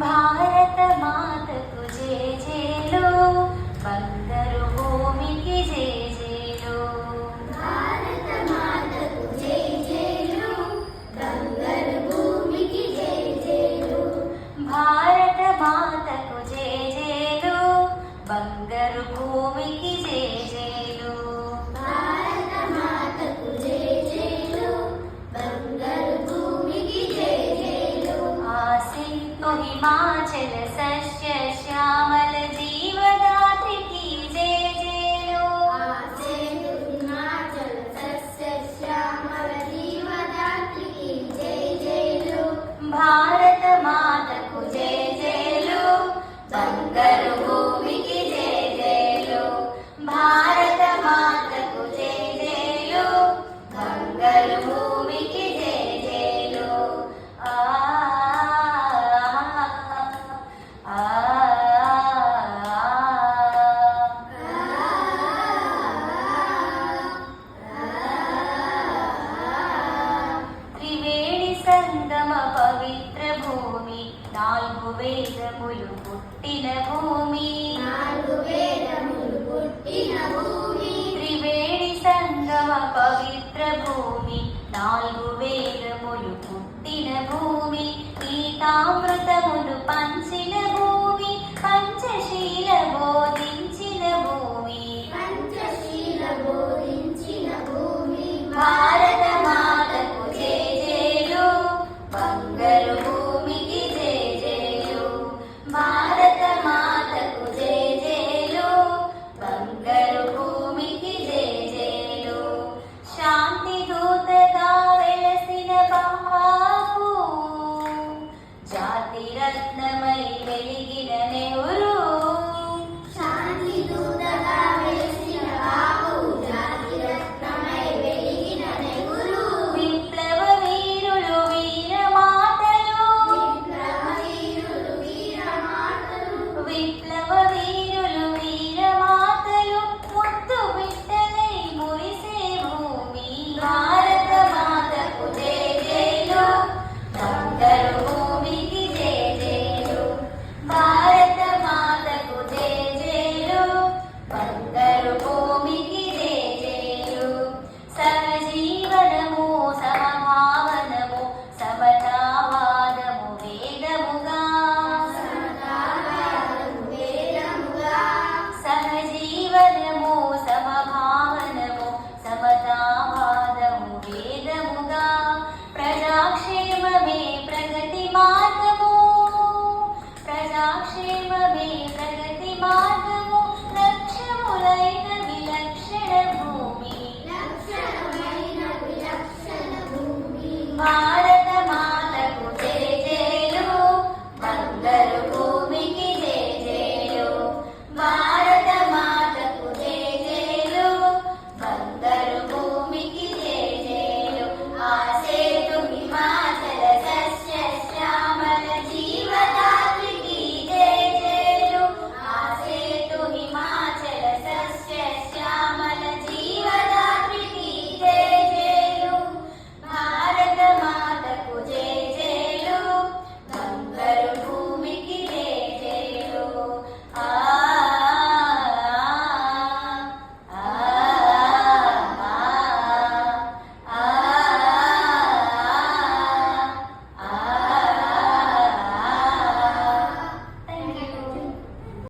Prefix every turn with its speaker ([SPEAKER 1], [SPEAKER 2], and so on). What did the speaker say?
[SPEAKER 1] భారత మాతకు జేజేలు బందరు భూమికి జేజేలు
[SPEAKER 2] భారత మాతకు
[SPEAKER 1] జేజేలు బందరు భూమికి జేజేలు
[SPEAKER 2] భారత మాతకు
[SPEAKER 1] జేజేలు బందరు భూమికి జేజేలు नीलाचल सस्य श्यामल जीवदा। నాలుగువేదములు పుట్టిన భూమి
[SPEAKER 2] నాలుగువేదములు పుట్టిన భూమి
[SPEAKER 1] త్రివేణి సంగమ పవిత్ర భూమి నాలుగు వేదములు పుట్టిన భూమి గీతామృతము
[SPEAKER 2] കിടനേ ప్రజాక్షేమమే ప్రగతి
[SPEAKER 1] మార్గము. ప్రజాక్షేమమే ప్రగతి మార్గము. లక్ష్యములైన విలక్షణ భూమి భారత మాతకు జయజేలు బందరు భూమికి జయజేలు భారత మాతకు జయజేలు బందరు భూమికి జయజేలు ఆశే